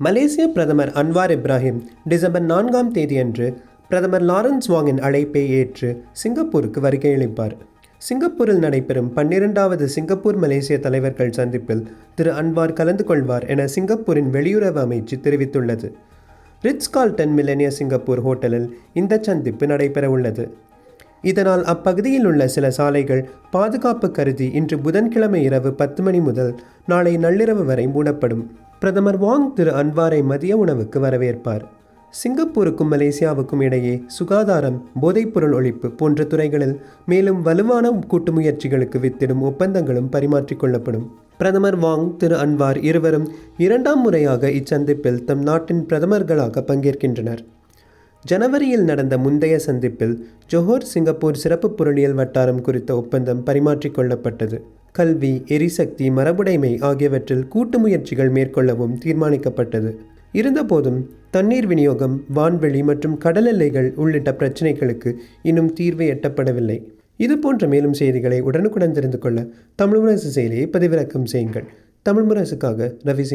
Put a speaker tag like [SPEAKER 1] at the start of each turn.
[SPEAKER 1] மலேசிய பிரதமர் Anwar Ibrahim December நான்காம் தேதியன்று பிரதமர் லாரன்ஸ் வாங்கின் அழைப்பை ஏற்று சிங்கப்பூருக்கு வருகையளிப்பார் சிங்கப்பூரில் நடைபெறும் பன்னிரெண்டாவது சிங்கப்பூர் மலேசிய தலைவர்கள் சந்திப்பில் திரு அன்வார் கலந்து கொள்வார் என சிங்கப்பூரின் வெளியுறவு அமைச்சு தெரிவித்துள்ளது. ரிட்ஸ் கால்டன் மில்லனிய சிங்கப்பூர் ஹோட்டலில் இந்த சந்திப்பு நடைபெற உள்ளது இதனால் அப்பகுதியில் உள்ள சில சாலைகள் பாதுகாப்பு கருதி இன்று புதன்கிழமை இரவு பத்து மணி முதல் நாளை நள்ளிரவு வரை மூடப்படும். பிரதமர் வாங் திரு அன்வாரை மதிய உணவுக்கு வரவேற்பார். சிங்கப்பூருக்கும் மலேசியாவுக்கும் இடையே சுகாதாரம் போதைப்பொருள் ஒழிப்பு போன்ற துறைகளில் மேலும் வலுவான கூட்டு முயற்சிகளுக்கு வித்திடும் ஒப்பந்தங்களும் பரிமாற்றிக்கொள்ளப்படும் பிரதமர் வாங் திரு அன்வார் இருவரும் இரண்டாம் முறையாக இச்சந்திப்பில் தம் நாட்டின் பிரதமர்களாக பங்கேற்கின்றனர். ஜனவரியில் நடந்த முந்தைய சந்திப்பில் ஜொஹோர் சிங்கப்பூர் சிறப்பு பொருளியல் வட்டாரம் குறித்த ஒப்பந்தம் பரிமாற்றிக்கொள்ளப்பட்டது கல்வி எரிசக்தி மரபுடைமை ஆகியவற்றில் கூட்டு முயற்சிகள் மேற்கொள்ளவும் தீர்மானிக்கப்பட்டது. இருந்தபோதும் தண்ணீர் விநியோகம் வான்வெளி மற்றும் கடல் எல்லைகள் உள்ளிட்ட பிரச்சினைகளுக்கு இன்னும் தீர்வு எட்டப்படவில்லை. இது போன்ற மேலும் செய்திகளை உடனுக்குடன் தெரிந்து கொள்ள தமிழ் முரசு செயலியை பதிவிறக்கம் செய்யுங்கள். தமிழ் முரசுக்காக ரவி